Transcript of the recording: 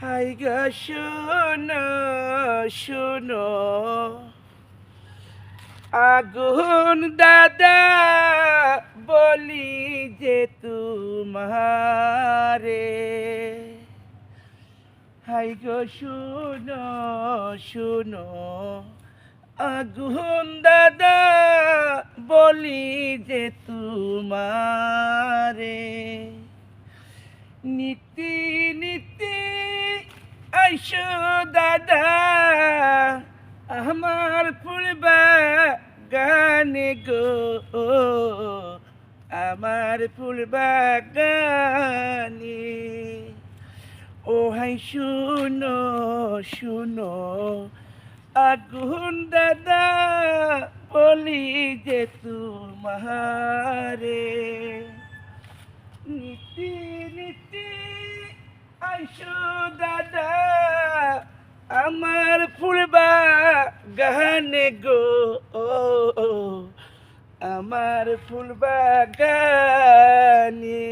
High গা শোনো শোনো। আগুন দাদা, বলি যে তোমারে। হাই গো শুনো শুনো। আগুন দাদা, বলি যে তোমারে। নীতি নীতি দাদা আমার ফুলবা গানে গো। আমার ফুলবা গানে। ও হাই শুনো শুনো, আগুন দাদা, বলি যে তোমারে। নীতি নীতি, আইসো দাদা আমার ফুলবা গানে গো আমার ফুলবা গানে